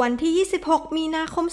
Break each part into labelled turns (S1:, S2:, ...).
S1: วันที่ 26 มีนาคม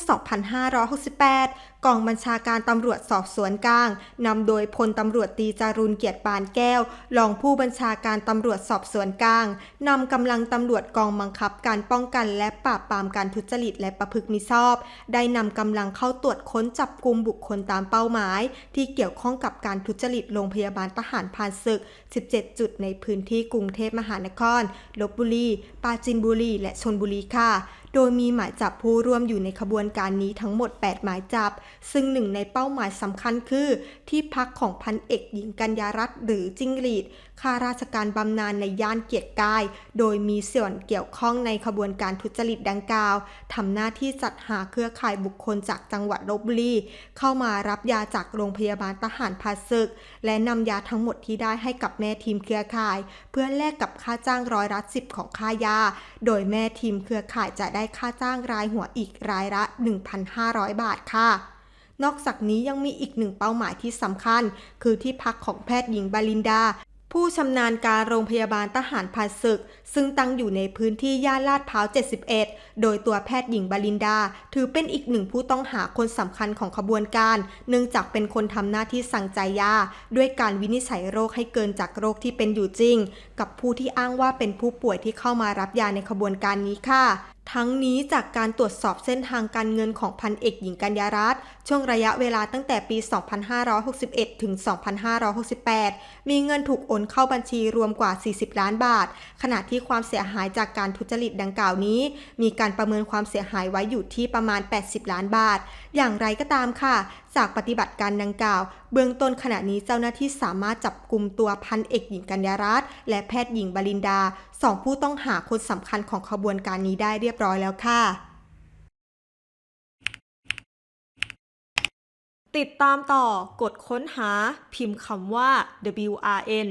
S1: 2568 กองบัญชาการตำรวจสอบสวนกลาง นำโดยพลตำรวจตีจารุณเกียรติปานแก้ว รองผู้บัญชาการตำรวจสอบสวนกลาง นำกำลังตำรวจกองบังคับการป้องกันและปราบปรามการทุจริตและประพฤติมิชอบ ได้นำกำลังเข้าตรวจค้นจับกลุ่มบุคคลตามเป้าหมาย ที่เกี่ยวข้องกับการทุจริตโรงพยาบาลทหารผ่านศึก 17 จุดในพื้นที่กรุงเทพมหานคร ลบบุรี ปราจีนบุรี และชนบุรีค่ะโดยมีหมายจับผู้ร่วมอยู่ในขบวนการนี้ทั้งหมด 8 หมายจับ ซึ่งหนึ่งในเป้าหมายสำคัญคือ ที่พักของพันเอกหญิงกัญญารัตน์หรือจิ้งหรีดข้าราชการบำนาญในย่านเกียรติกาย โดยมีส่วนเกี่ยวข้องในขบวนการทุจริตดังกล่าวทำหน้าที่จัดหาเครือข่ายบุคคลจากจังหวัดลบบุรีเข้ามารับยาจากโรงพยาบาลทหารพาศึก และนำยาทั้งหมดที่ได้ให้กับแม่ทีมเครือข่าย เพื่อแลกกับค่าจ้างร้อยละสิบของค่ายา โดยแม่ทีมเครือข่ายจะได้ได้ค่าจ้างรายหัวอีกรายละ 1,500 บาทค่ะ นอกจากนี้ยังมีอีกหนึ่งเป้าหมายที่สำคัญ คือที่พักของแพทย์หญิงบาลินดา ผู้ชำนาญการโรงพยาบาลทหารผ่านศึก ซึ่งตั้งอยู่ในพื้นที่ย่านลาดพร้าว 71 โดยตัวแพทย์หญิงบาลินดา ถือเป็นอีกหนึ่งผู้ต้องหาคนสำคัญของขบวนการ เนื่องจากเป็นคนทำหน้าที่สั่งจ่ายยาด้วยการวินิจฉัยโรคให้เกินจากโรคที่เป็นอยู่จริง กับผู้ที่อ้างว่าเป็นผู้ป่วยที่เข้ามารับยาในขบวนการนี้ค่ะ ทั้งนี้จากการตรวจสอบเส้นทางการเงินของพันเอกหญิงกัญญารัตน์ช่วงระยะเวลาตั้งแต่ปี 2561 ถึง 2568 มีเงินถูกโอนเข้าบัญชีรวมกว่า 40 ล้านบาท ขณะที่ความเสียหายจากการทุจริตดังกล่าวนี้ มีการประเมินความเสียหายไว้อยู่ที่ประมาณ 80 ล้านบาท อย่างไรก็ตามค่ะ จากปฏิบัติการดังกล่าวเบื้องต้นขณะนี้เจ้าหน้าที่สามารถจับกลุ่มตัวพันเอกหญิงกัญญารัตน์และแพทย์หญิงบรินดาสองผู้ต้องหาคนสำคัญของขบวนการนี้ได้เรียบร้อยแล้วค่ะ ติดตามต่อกดค้นหาพิมพ์คำว่า WRN